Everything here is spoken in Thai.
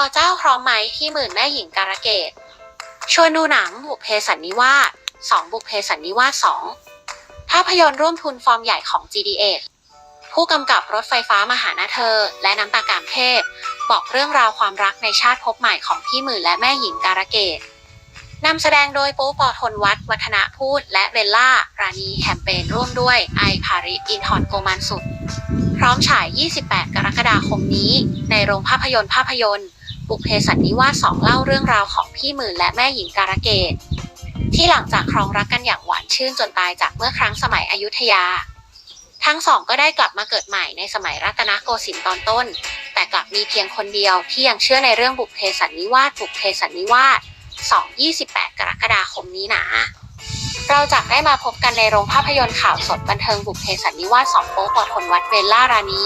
อเจ้าพร้อมไหมที่หมื่นแม่หญิงการะเกดชวนดูหนังบุพเพสันนิวาสสองบุพเพสันนิวาสสองภาพยนตร์ร่วมทุนฟอร์มใหญ่ของ GDA ผู้กำกับรถไฟฟ้ามาหานาเธอ และน้ำตากามเทพ บอกเรื่องราวความรักในชาติภพใหม่ของพี่หมื่นและแม่หญิงการะเกดนำแสดงโดยปูปอทนวัฒน์วัฒนาพูด และเบลล่า รานีแคมเปญร่วมด้วยไอพาริอินทอนโกมันสุด พร้อมฉาย 28 กรกฎาคมนี้ ในโรงภาพยนตร์ภาพยนตร์ บุพเพสันนิวาสสองเล่าเรื่องราวของพี่หมื่นและแม่หญิงการะเกดที่หลังจากครองรักกันอย่างหวานชื่นจนตายจากเมื่อครั้งสมัยอยุธยา ทั้งสองก็ได้กลับมาเกิดใหม่ในสมัยรัตนโกสินทร์ตอนต้น แต่กลับมีเพียงคนเดียวที่ยังเชื่อในเรื่องบุพเพสันนิวาสบุพเพสันนิวาส2 28 กรกฎาคมนี้นะเราจะได้มาพบกันในโรงภาพยนตร์ข่าวสดบันเทิงบุพเพสันนิวาสสองโป๊ปอทนวัดเวลล่ารานี